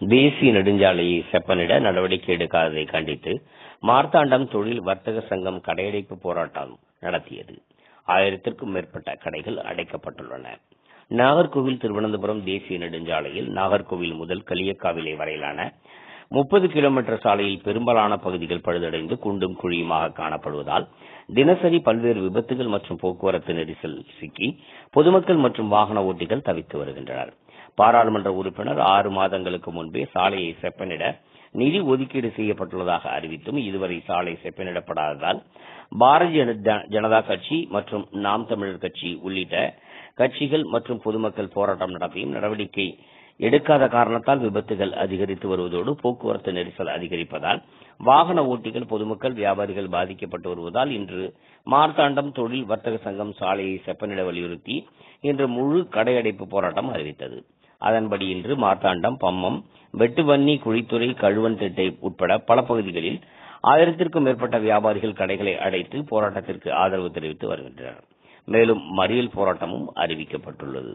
தேசிய நெடுஞ்சாலையை செப்பனிட நடவடிக்கை எடுக்காததை கண்டித்து மார்த்தாண்டம் தொழில் வர்த்தக சங்கம் கடையடைப்பு போராட்டம் நடத்தியது. ஆயிரத்திற்கும் மேற்பட்ட கடைகள் அடைக்கப்பட்டுள்ளன. நாகர்கோவில் திருவனந்தபுரம் தேசிய நெடுஞ்சாலையில் நாகர்கோவில் முதல் கலியக்காவிலை வரையிலான முப்பது கிலோமீட்டர் சாலையில் பெரும்பாலான பகுதிகள் பழுதடைந்து குண்டும் குழியுமாக காணப்படுவதால் தினசரி பல்வேறு விபத்துகள் மற்றும் போக்குவரத்து நெரிசல் சிக்கி பொதுமக்கள் மற்றும் வாகன ஓட்டிகள் தவித்து வருகின்றனர். பாராளுமன்ற உறுப்பினர் ஆறு மாதங்களுக்கு முன்பே சாலையை செப்பனிட நிதி ஒதுக்கீடு செய்யப்பட்டுள்ளதாக அறிவித்தும் இதுவரை சாலை செப்பனிடப்படாததால் பாரதிய ஜனதா கட்சி மற்றும் நாம் தமிழர் கட்சி உள்ளிட்ட கட்சிகள் மற்றும் பொதுமக்கள் போராட்டம் நடத்தியும் நடவடிக்கை எடுக்காத காரணத்தால் விபத்துகள் அதிகரித்து வருவதோடு போக்குவரத்து நெரிசல் அதிகரிப்பதால் வாகன ஓட்டிகள் பொதுமக்கள் வியாபாரிகள் பாதிக்கப்பட்டு வருவதால் இன்று மார்த்தாண்டம் தொழில் வர்த்தக சங்கம் சாலையை செப்பனிட வலியுறுத்தி இன்று முழு கடையடைப்பு போராட்டம் அறிவித்தது. அதன்படி இன்று மார்த்தாண்டம் பம்மம் வெட்டுவன்னி குழித்துறை கழுவன்திட்டை உட்பட பல பகுதிகளில் ஆயிரத்திற்கும் மேற்பட்ட வியாபாரிகள் கடைகளை அடைத்து போராட்டத்திற்கு ஆதரவு தெரிவித்து வருகின்றனர். மேலும் மறியல் போராட்டமும் அறிவிக்கப்பட்டுள்ளது.